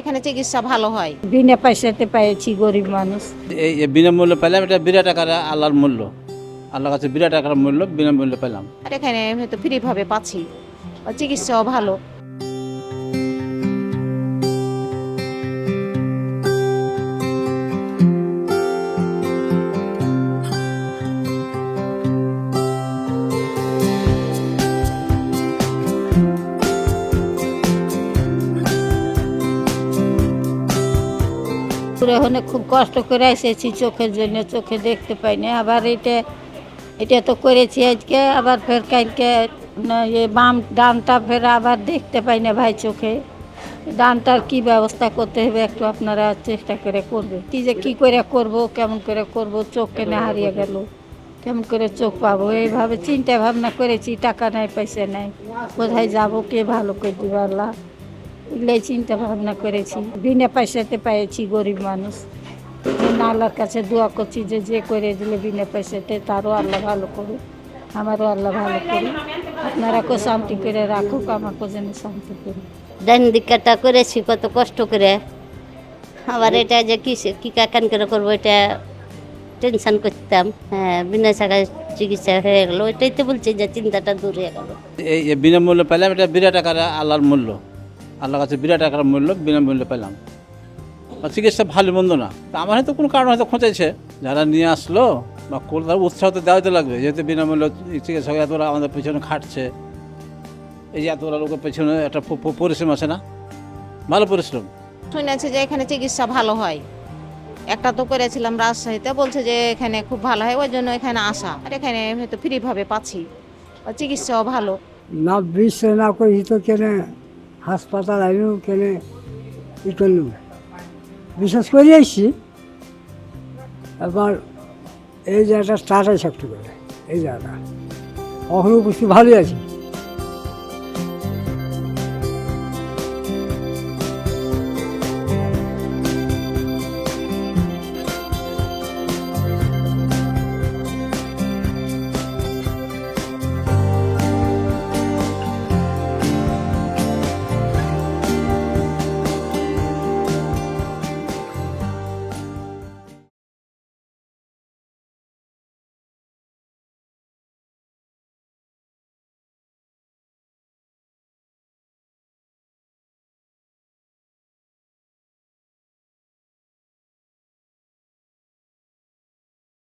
এখানে চিকিৎসা ভালো হয়? বিনা পয়সাতে পেয়েছি গরিব মানুষ। এই বিনামূল্যে পেলাম এটা বিরাট আকার আল্লাহর মূল্য। আল্লাহর কাছে বিরাট আকার মূল্য বিনামূল্যে পেলাম আর এখানে হয়তো ফ্রিভাবে পাচ্ছি। চিকিৎসাও ভালো। ওখানে খুব কষ্ট করে এসেছি চোখের জন্য, চোখে দেখতে পাই না আবার এটা এটা তো করেছি আজকে, আবার ফের কালকে বাম, ডানটা ফের আবার দেখতে পাই না ভাই চোখে। ডানটার কি ব্যবস্থা করতে হবে একটু আপনারা চেষ্টা করে করবে কি যে কি করে করব, কেমন করে করব চোখ কেনে হারিয়ে গেল। কেমন করে চোখ পাবো, এইভাবে চিন্তা ভাবনা করেছি, টাকা নাই, পয়সা নাই। কোথায় যাব, কে ভালো করে দিবে আল্লাহ? এগুলোই চিন্তা ভাবনা করেছি। বিনা পয়সাতে পেয়েছি গরিব মানুষ। আল্লাহর কাছে দোয়া করছি যে যে করে দিলে বিনা পয়সাতে তারও আল্লাহ ভালো করুক আমারও আল্লাহ ভালো করুক। আপনারা কেউ শান্তি করে রাখুক আমাকেও যেন শান্তি করুক। ডান দিকটা করেছি কত কষ্ট করে। আবার এটা যে কি কি কাকান করে করব এটা টেনশন করতাম। হ্যাঁ বিনা টাকায় চিকিৎসা হয়ে গেলো। এটাই তো বলছি যে চিন্তাটা দূর হয়ে গেল। এই বিনামূল্যে পেলাম এটা বিরাট টাকার আল্লাহর মূল্য। আল্লাহর কাছে বিরাট টাকার মূল্য বিনামূল্যে পেলাম। আর চিকিৎসা ভালো মন্দ না। তা আমার হয়তো কোনো কারণ হয়তো খোঁচাইছে। যারা নিয়ে আসলো বা কোনো তার উৎসাহ তো দেওয়াই তো লাগবে যেহেতু বিনামূল্য চিকিৎসা এতটা আমাদের পেছনে খাটছে। এই যে এতটা লোকের পেছনে একটা পরিশ্রম আছে না? ভালো পরিশ্রম। শুনেছি যে এখানে চিকিৎসা ভালো হয়। একটা তো করেছিলাম রাজশাহীতে বলছে যে এখানে খুব ভালো হয় ওই জন্য এখানে আসা। আর এখানে হয়তো ফ্রিভাবে পাচ্ছি। আর চিকিৎসাও ভালো। না বিশ্ব না করি তো কেনে? হাসপাতাল আমিও কেনে ই করলুম? বিশ্বাস করে আসছি এবার এই জায়গাটা স্টার্ট আছে একটু করে এই জায়গাটা। অখনও বুঝতে ভালোই আছে।